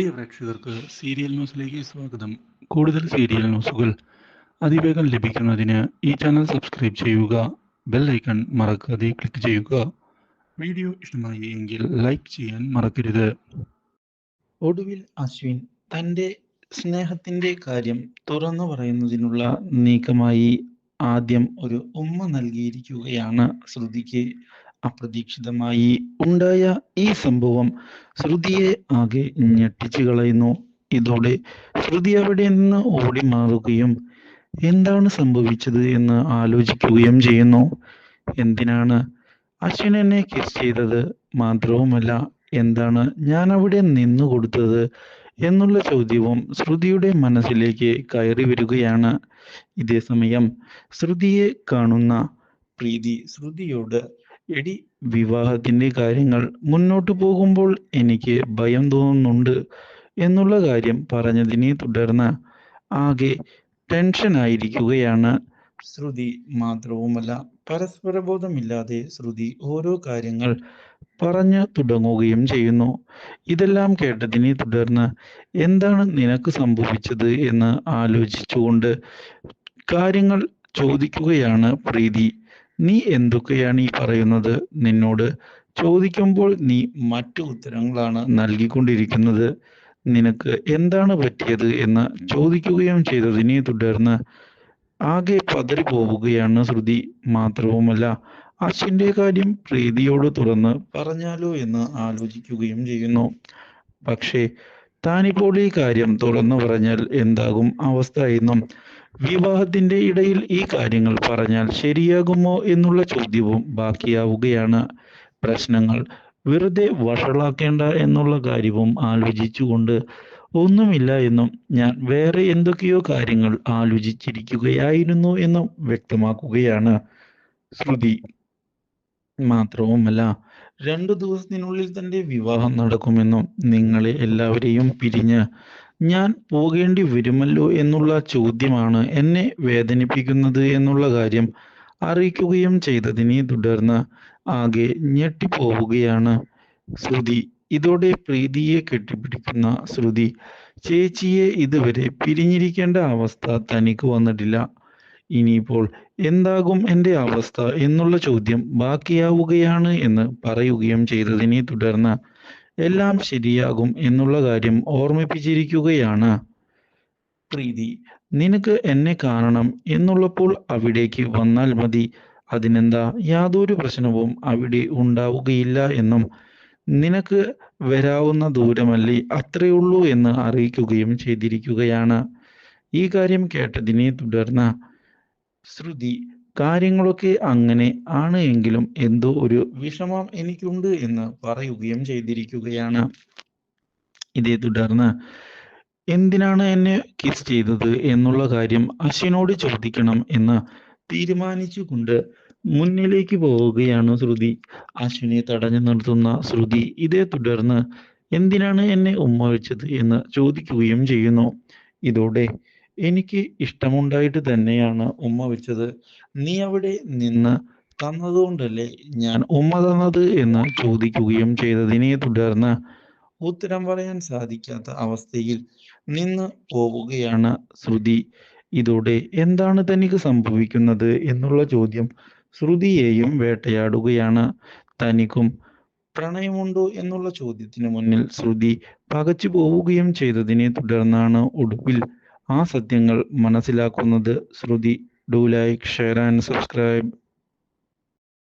പ്രിയ പ്രേക്ഷകർക്ക് സീരിയൽ ന്യൂസിലേക്ക് സ്വാഗതം. കൂടുതൽ സീരിയൽ ന്യൂസുകൾ അതിവേഗം ലഭിക്കുന്നതിന് ഈ ചാനൽ സബ്സ്ക്രൈബ് ചെയ്യുക ബെൽ ഐക്കൺ മറക്കാതെ ക്ലിക്ക് ചെയ്യുക. വീഡിയോ ഇഷ്ടമായി എങ്കിൽ ലൈക്ക് ചെയ്യാൻ മറക്കരുത്. ഒടുവിൽ അശ്വിൻ തന്റെ സ്നേഹത്തിന്റെ കാര്യം തുറന്നു പറയുന്നതിനുള്ള നീക്കമായി ആദ്യം ഒരു ഉമ്മ നൽകിയിരിക്കുകയാണ് ശ്രുതിക്ക്. അപ്രതീക്ഷിതമായി ഉണ്ടായ ഈ സംഭവം ശ്രുതിയെ ആകെ ഞെട്ടിച്ചു കളയുന്നു. ഇതോടെ ശ്രുതി അവിടെ നിന്ന് ഓടി മാറുകയും എന്താണ് സംഭവിച്ചത് എന്ന് ആലോചിക്കുകയും ചെയ്യുന്നു. എന്തിനാണ് അശ്വിൻ എന്നെ കിസ് ചെയ്തത്? മാത്രവുമല്ല എന്താണ് ഞാൻ അവിടെ നിന്നു കൊടുത്തത് എന്നുള്ള ചോദ്യവും ശ്രുതിയുടെ മനസ്സിലേക്ക് കയറി വരികയാണ്. ഇതേ സമയം ശ്രുതിയെ കാണുന്ന പ്രീതി ശ്രുതിയോട് എടി വിവാഹത്തിന്റെ കാര്യങ്ങൾ മുന്നോട്ട് പോകുമ്പോൾ എനിക്ക് ഭയം തോന്നുന്നുണ്ട് എന്നുള്ള കാര്യം പറഞ്ഞതിനെ തുടർന്ന് ആകെ ടെൻഷൻ ആയിരിക്കുകയാണ്. ശ്രുതി മാത്രവുമല്ല പരസ്പര ബോധമില്ലാതെ ശ്രുതി ഓരോ കാര്യങ്ങൾ പറഞ്ഞു തുടങ്ങുകയും ചെയ്യുന്നു. ഇതെല്ലാം കേട്ടതിനെ തുടർന്ന് എന്താണ് നിനക്ക് സംഭവിച്ചത് എന്ന് ആലോചിച്ചുകൊണ്ട് കാര്യങ്ങൾ ചോദിക്കുകയാണ് പ്രീതി. നീ എന്തൊക്കെയാണ് ഈ പറയുന്നത്? നിന്നോട് ചോദിക്കുമ്പോൾ നീ മറ്റു ഉത്തരങ്ങളാണ് നൽകിക്കൊണ്ടിരിക്കുന്നത്. നിനക്ക് എന്താണ് പറ്റിയത് എന്ന് ചോദിക്കുകയും ചെയ്തതിനെ തുടർന്ന് ആകെ പതറി പോവുകയാണ് ശ്രുതി. മാത്രവുമല്ല അശ്വിന്റെ കാര്യം പ്രീതിയോട് തുറന്ന് പറഞ്ഞാലോ എന്ന് ആലോചിക്കുകയും ചെയ്യുന്നു. പക്ഷേ താനിപ്പോൾ ഈ കാര്യം തുറന്നു പറഞ്ഞാൽ എന്താകും അവസ്ഥ എന്നും വിവാഹത്തിന്റെ ഇടയിൽ ഈ കാര്യങ്ങൾ പറഞ്ഞാൽ ശരിയാകുമോ എന്നുള്ള ചോദ്യവും ബാക്കിയാവുകയാണ് പ്രശ്നങ്ങൾ. വെറുതെ വഷളാക്കേണ്ട എന്നുള്ള കാര്യവും ആലോചിച്ചുകൊണ്ട് ഒന്നുമില്ല എന്നും ഞാൻ വേറെ എന്തൊക്കെയോ കാര്യങ്ങൾ ആലോചിച്ചിരിക്കുകയായിരുന്നു എന്നും വ്യക്തമാക്കുകയാണ് ശ്രുതി. മാത്രവുമല്ല രണ്ടു ദിവസത്തിനുള്ളിൽ തന്റെ വിവാഹം നടക്കുമെന്നും നിങ്ങളെ എല്ലാവരെയും പിരിഞ്ഞ് ഞാൻ പോകേണ്ടി വരുമല്ലോ എന്നുള്ള ചോദ്യമാണ് എന്നെ വേദനിപ്പിക്കുന്നത് എന്നുള്ള കാര്യം അറിയിക്കുകയും ചെയ്തതിനെ തുടർന്ന് ആകെ ഞെട്ടിപ്പോവുകയാണ്. ശ്രുതി ഇതോടെ പ്രീതിയെ കെട്ടിപ്പിടിക്കുന്ന ശ്രുതി ചേച്ചിയെ ഇതുവരെ പിരിഞ്ഞിരിക്കേണ്ട അവസ്ഥ തനിക്ക് വന്നിട്ടില്ല. ഇനിയിപ്പോൾ എന്താകും എന്റെ അവസ്ഥ എന്നുള്ള ചോദ്യം ബാക്കിയാവുകയാണ് എന്ന് പറയുകയും ചെയ്തതിനെ തുടർന്ന് എല്ലാം ശരിയാകും എന്നുള്ള കാര്യം ഓർമ്മിപ്പിച്ചിരിക്കുകയാണ്. പ്രീതി നിനക്ക് എന്നെ കാണണം എന്നുള്ളപ്പോൾ അവിടേക്ക് വന്നാൽ മതി. അതിനെന്താ യാതൊരു പ്രശ്നവും അവിടെ ഉണ്ടാവുകയില്ല എന്നും നിനക്ക് വരാവുന്ന ദൂരമല്ലേ അത്രയുള്ളൂ എന്ന് അറിയിക്കുകയും ചെയ്തിരിക്കുകയാണ്. ഈ കാര്യം കേട്ടതിനെ തുടർന്ന് ശ്രുതി കാര്യങ്ങളൊക്കെ അങ്ങനെ ആണ് എങ്കിലും എന്തോ ഒരു വിഷമം എനിക്കുണ്ട് എന്ന് പറയുകയും ചെയ്തിരിക്കുകയാണ്. ഇതേ തുടർന്ന് എന്തിനാണ് എന്നെ കിസ് ചെയ്തത് എന്നുള്ള കാര്യം അശ്വിനോട് ചോദിക്കണം എന്ന് തീരുമാനിച്ചുകൊണ്ട് മുന്നിലേക്ക് പോവുകയാണ് ശ്രുതി. അശ്വിനെ തടഞ്ഞു നിർത്തുന്ന ശ്രുതി ഇതേ തുടർന്ന് എന്തിനാണ് എന്നെ ഉമ്മ വെച്ചത് എന്ന് ചോദിക്കുകയും ചെയ്യുന്നു. ഇതോടെ എനിക്ക് ഇഷ്ടമുണ്ടായിട്ട് തന്നെയാണ് ഉമ്മ വെച്ചത്. നീ അവിടെ നിന്ന് തന്നതുകൊണ്ടല്ലേ ഞാൻ ഉമ്മ തന്നത് എന്ന് ചോദിക്കുകയും ചെയ്തതിനെ തുടർന്ന് ഉത്തരം പറയാൻ സാധിക്കാത്ത അവസ്ഥയിൽ നിന്ന് പോവുകയാണ് ശ്രുതി. ഇതോടെ എന്താണ് തനിക്ക് സംഭവിക്കുന്നത് എന്നുള്ള ചോദ്യം ശ്രുതിയെയും വേട്ടയാടുകയാണ്. തനിക്കും പ്രണയമുണ്ടോ എന്നുള്ള ചോദ്യത്തിന് മുന്നിൽ ശ്രുതി പകച്ചു പോവുകയും ചെയ്തതിനെ തുടർന്നാണ് ഒടുവിൽ ആ സത്യങ്ങൾ മനസ്സിലാക്കുന്നത് Shruti. Do like share and subscribe